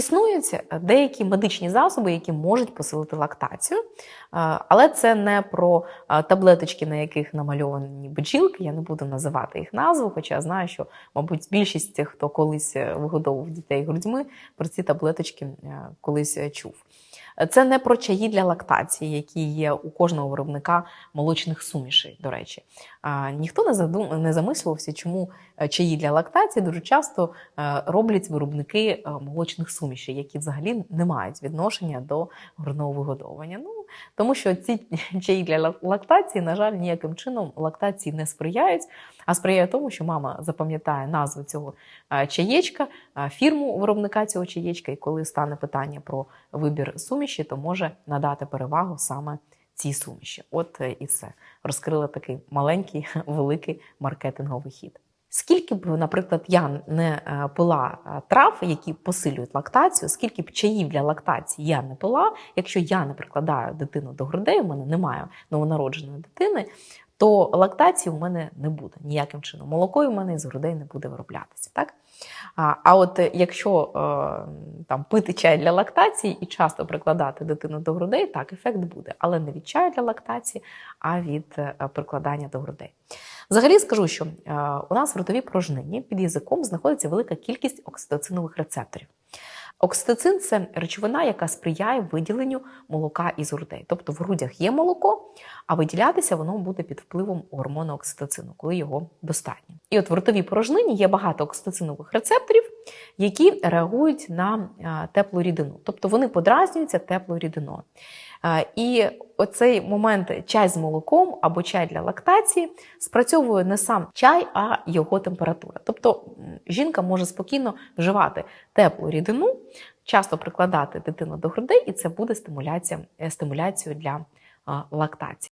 Існують деякі медичні засоби, які можуть посилити лактацію, Е, але це не про е, таблеточки, на яких намальовані бджілки. Я не буду називати їх назву, хоча знаю, що, мабуть, більшість тих, хто колись е, вигодовував дітей грудьми, про ці таблеточки е, колись е, чув. Це не про чаї для лактації, які є у кожного виробника молочних сумішей, до речі. Ніхто не задум... не замислювався, чому е, чаї для лактації дуже часто е, роблять виробники е, молочних сумішей, які взагалі не мають відношення до грудного вигодовування. Ну, тому що ці чаї для лактації, на жаль, ніяким чином лактації не сприяють, а сприяє тому, що мама запам'ятає назву цього чаєчка, фірму виробника цього чаєчка, і коли стане питання про вибір суміші, то може надати перевагу саме цій суміші. От е, і все. Розкрила такий маленький, великий маркетинговий хід. Скільки б, наприклад, я не е, пила е, трав, які посилюють лактацію, скільки б чаїв для лактації я не пила, якщо я не прикладаю дитину до грудей, у мене немає новонародженої дитини, то лактації у мене не буде ніяким чином. Молоко у мене із грудей не буде вироблятися. Так? А, от е, якщо там пити чай для лактації і часто прикладати дитину до грудей, так ефект буде, але не від чаю для лактації, а від прикладання до грудей. Взагалі скажу, що е, у нас в ротовій порожнині під язиком знаходиться велика кількість окситоцинових рецепторів. Окситоцин це речовина, яка сприяє виділенню молока із грудей. Тобто в грудях є молоко, а виділятися воно буде під впливом гормону окситоцину, коли його достатньо. І от в ротовій порожнині є багато окситоцинових рецепторів, які реагують на е, теплу рідину. Тобто вони подразнюються теплою рідиною. Е, І оцей момент чай з молоком або чай для лактації спрацьовує не сам чай, а його температура. Тобто жінка може спокійно вживати теплу рідину, часто прикладати дитину до грудей, і це буде стимуляція, е, стимуляцією для лактації.